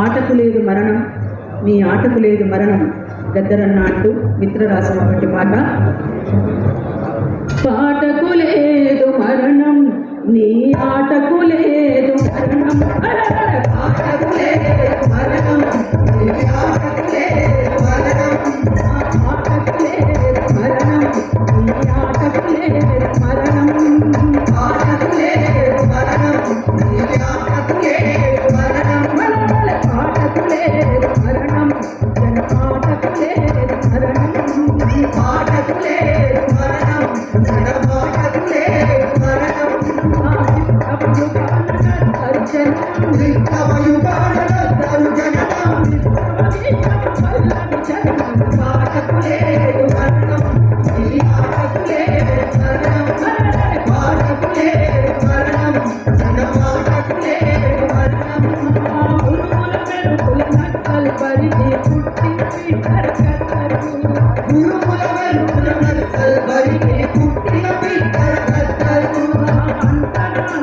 పాటకు లేదు మరణం నీ ఆటకు లేదు మరణం గద్దరన్న అంటూ మిత్ర రాసినటువంటి పాట పాటకు లేదు మరణం నీ ఆటకు లేదు మరణం. పాటకు లేదు గురుముల వెలుగుల నడకల్ బరిగే పుట్టిన బిడ్డ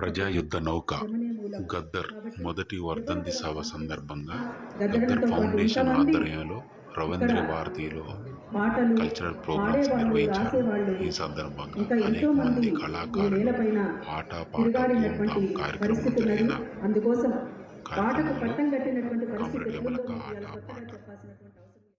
ప్రజాయుద్ధ నౌక. గద్దర్ మొదటి వర్ధంతి సభ సందర్భంగా గద్దర్ ఫౌండేషన్ ఆధ్వర్యంలో రవీంద్ర భారతిలో కల్చరల్ ప్రోగ్రామ్స్ నిర్వహించారు. ఈ సందర్భంగా అనేక మంది కళాకారులు ఆట పాట కార్యక్రమం జరిగిన కార్యక్రమంలో మీకు ఆట పాట.